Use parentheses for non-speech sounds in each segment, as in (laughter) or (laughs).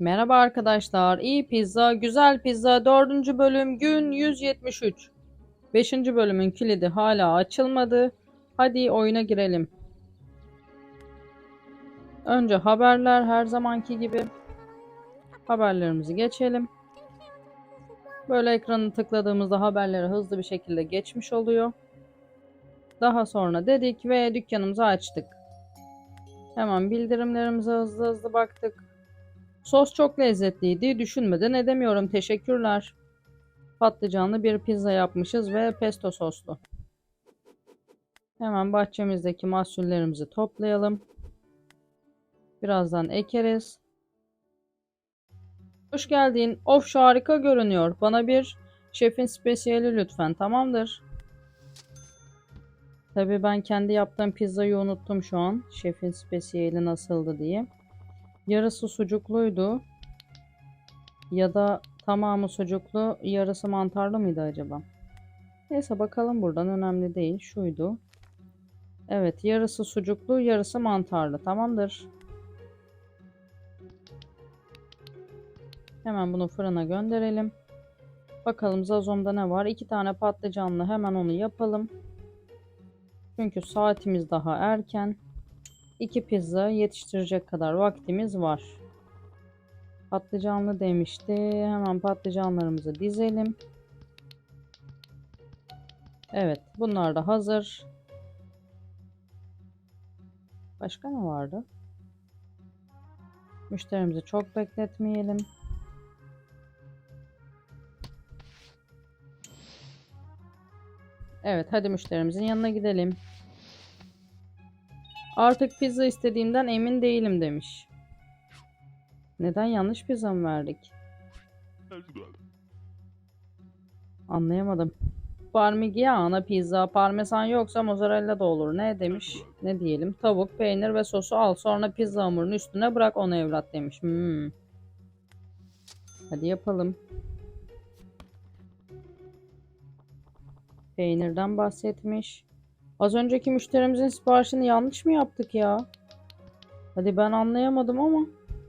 Merhaba arkadaşlar. İyi pizza, güzel pizza. Dördüncü bölüm gün 173. Beşinci bölümün kilidi hala açılmadı. Hadi oyuna girelim. Önce haberler her zamanki gibi. Haberlerimizi geçelim. Böyle ekranı tıkladığımızda haberleri hızlı bir şekilde geçmiş oluyor. Daha sonra dedik ve dükkanımızı açtık. Hemen bildirimlerimize hızlı hızlı baktık. Sos çok lezzetliydi. Düşünmeden edemiyorum. Teşekkürler. Patlıcanlı bir pizza yapmışız ve pesto soslu. Hemen bahçemizdeki mahsullerimizi toplayalım. Birazdan ekeriz. Hoş geldin. Of harika görünüyor. Bana bir şefin spesiyeli lütfen. Tamamdır. Tabii ben kendi yaptığım pizzayı unuttum şu an. Şefin spesiyeli nasıldı diye. Yarısı sucukluydu. Ya da tamamı sucuklu, yarısı mantarlı mıydı acaba? Neyse bakalım buradan önemli değil. Şuydu. Evet, yarısı sucuklu, yarısı mantarlı. Tamamdır. Hemen bunu fırına gönderelim. Bakalım Zazom'da ne var? İki tane patlıcanlı hemen onu yapalım. Çünkü saatimiz daha erken. İki pizza yetiştirecek kadar vaktimiz var. Patlıcanlı demişti. Hemen patlıcanlarımızı dizelim. Evet, bunlar da hazır. Başka ne vardı? Müşterimizi çok bekletmeyelim. Evet, hadi müşterimizin yanına gidelim. Artık pizza istediğimden emin değilim demiş. Neden yanlış pizza mı verdik? Anlayamadım. Parmigiana pizza, parmesan yoksa mozzarella da olur. Ne demiş? Ne diyelim? Tavuk, peynir ve sosu al. Sonra pizza hamurunun üstüne bırak onu evlat demiş. Hmm. Hadi yapalım. Peynirden bahsetmiş. Az önceki müşterimizin siparişini yanlış mı yaptık ya? Hadi ben anlayamadım ama.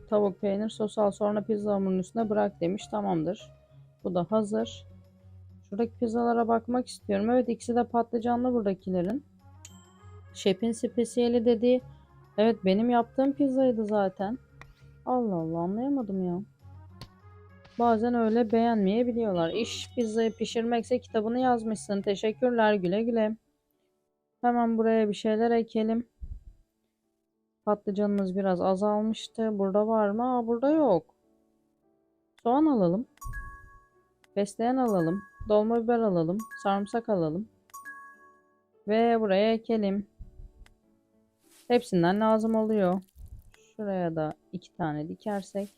Tavuk, peynir, sos al sonra pizza hamurunun üstüne bırak demiş. Tamamdır. Bu da hazır. Şuradaki pizzalara bakmak istiyorum. Evet ikisi de patlıcanlı buradakilerin. Şefin spesiyeli dediği. Evet benim yaptığım pizzaydı zaten. Allah Allah anlayamadım ya. Bazen öyle beğenmeyebiliyorlar. İş pizzayı pişirmekse kitabını yazmışsın. Teşekkürler güle güle. Hemen buraya bir şeyler ekelim. Patlıcanımız biraz azalmıştı. Burada var mı? Aa, burada yok. Soğan alalım. Fesleğen alalım. Dolma biber alalım. Sarımsak alalım. Ve buraya ekelim. Hepsinden lazım oluyor. Şuraya da iki tane dikersek.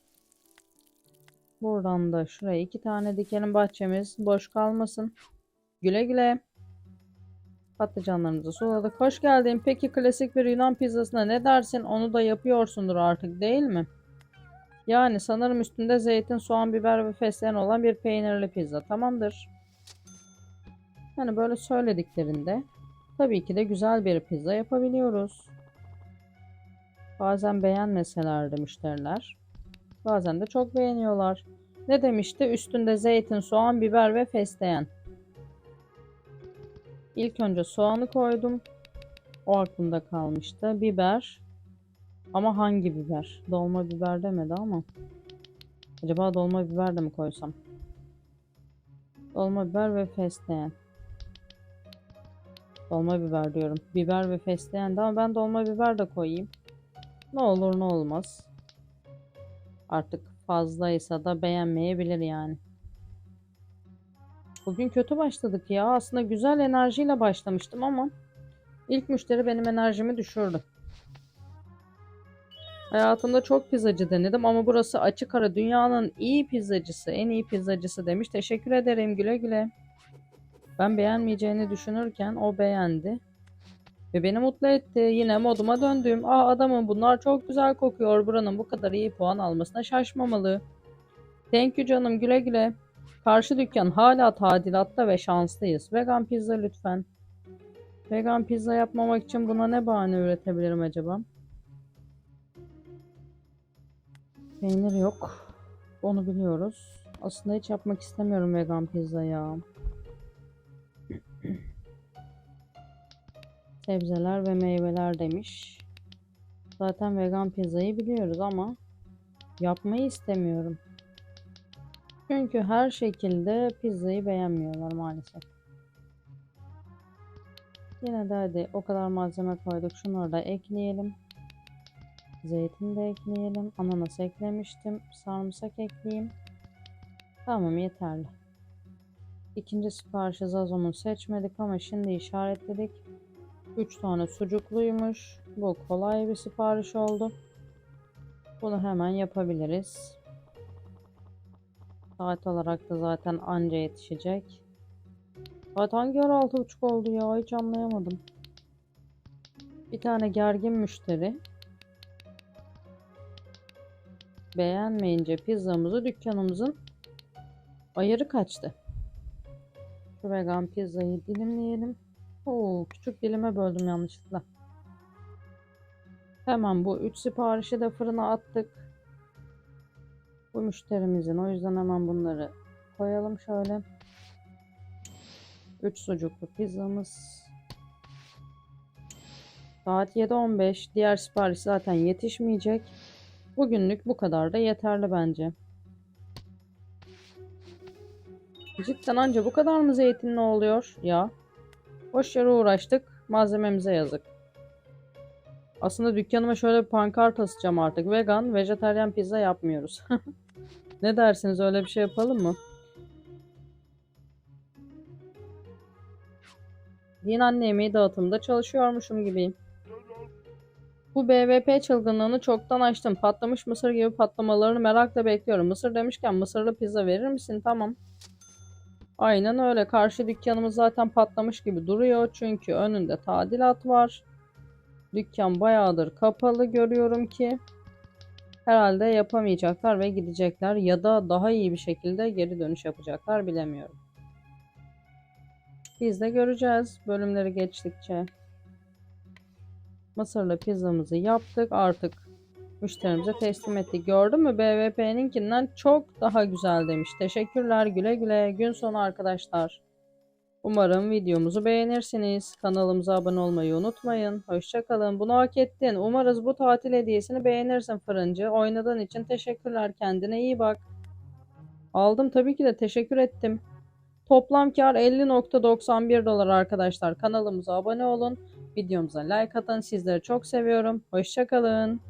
Buradan da şuraya iki tane dikelim bahçemiz. Boş kalmasın. Güle güle. Patlıcanlarımızı suladık. Hoş geldin. Peki klasik bir Yunan pizzasına ne dersin? Onu da yapıyorsundur artık değil mi? Yani sanırım üstünde zeytin, soğan, biber ve fesleğen olan bir peynirli pizza. Tamamdır. Yani böyle söylediklerinde tabii ki de güzel bir pizza yapabiliyoruz. Bazen beğenmeseler de müşteriler. Bazen de çok beğeniyorlar. Ne demişti? Üstünde zeytin, soğan, biber ve fesleğen. İlk önce soğanı koydum. O aklımda kalmıştı. Biber. Ama hangi biber? Dolma biber demedi ama. Acaba dolma biber de mi koysam? Dolma biber ve fesleğen. Dolma biber diyorum. Biber ve fesleğen de ama ben dolma biber de koyayım. Ne olur ne olmaz. Artık fazlaysa da beğenmeyebilir yani. Bugün kötü başladık ya. Aslında güzel enerjiyle başlamıştım ama ilk müşteri benim enerjimi düşürdü. Hayatımda çok pizzacı denedim ama burası açık ara dünyanın iyi pizzacısı, en iyi pizzacısı demiş. Teşekkür ederim güle güle. Ben beğenmeyeceğini düşünürken o beğendi. Ve beni mutlu etti. Yine moduma döndüm. Aa adamın bunlar çok güzel kokuyor. Buranın bu kadar iyi puan almasına şaşmamalı. Thank you canım güle güle. Karşı dükkan hala tadilatta ve şanslıyız. Vegan pizza lütfen. Vegan pizza yapmamak için buna ne bahane üretebilirim acaba? Peynir yok. Onu biliyoruz. Aslında hiç yapmak istemiyorum vegan pizza ya. (clears throat) Sebzeler ve meyveler demiş. Zaten vegan pizzayı biliyoruz ama yapmayı istemiyorum. Çünkü her şekilde pizzayı beğenmiyorlar maalesef. Yine de hadi o kadar malzeme koyduk. Şunları da ekleyelim. Zeytin de ekleyelim. Ananas eklemiştim. Sarımsak ekleyeyim. Tamam yeterli. İkinci siparişi Zazo'nun seçmedik ama şimdi işaretledik. 3 tane sucukluymuş. Bu kolay bir sipariş oldu. Bunu hemen yapabiliriz. Saat olarak da zaten anca yetişecek. Saat hangi ara 6.30 oldu ya hiç anlayamadım. Bir tane gergin müşteri beğenmeyince pizzamızı dükkanımızın ayarı kaçtı. Şu vegan pizzayı dilimleyelim. Oo, küçük dilime böldüm yanlışlıkla. Hemen bu 3 siparişi de fırına attık. Bu müşterimizin. O yüzden hemen bunları koyalım şöyle. 3 sucuklu pizzamız. Saat 7.15. Diğer sipariş zaten yetişmeyecek. Bugünlük bu kadar da yeterli bence. Cidden anca bu kadar mı zeytinli oluyor ya? Boş yere uğraştık. Malzememize yazık. Aslında dükkanıma şöyle bir pankart asacağım artık. Vegan, vejetaryen pizza yapmıyoruz. (laughs) ne dersiniz öyle bir şey yapalım mı? Din anne yemeği dağıtımda çalışıyormuşum gibiyim. Bu BVP çılgınlığını çoktan açtım. Patlamış mısır gibi patlamalarını merakla bekliyorum. Mısır demişken mısırlı pizza verir misin? Tamam. Aynen öyle. Karşı dükkanımız zaten patlamış gibi duruyor. Çünkü önünde tadilat var. Dükkan bayağıdır kapalı görüyorum ki. Herhalde yapamayacaklar ve gidecekler. Ya da daha iyi bir şekilde geri dönüş yapacaklar bilemiyorum. Biz de göreceğiz bölümleri geçtikçe. Mısırlı pizzamızı yaptık. Artık müşterimize teslim ettik. Gördün mü? BVP'ninkinden çok daha güzel demiş. Teşekkürler. Güle güle. Gün sonu arkadaşlar. Umarım videomuzu beğenirsiniz. Kanalımıza abone olmayı unutmayın. Hoşçakalın. Bunu hak ettin. Umarız bu tatil hediyesini beğenirsin fırıncı. Oynadığın için teşekkürler. Kendine iyi bak. Aldım tabii ki de teşekkür ettim. Toplam kar 50.91 dolar arkadaşlar. Kanalımıza abone olun. Videomuza like atın. Sizleri çok seviyorum. Hoşçakalın.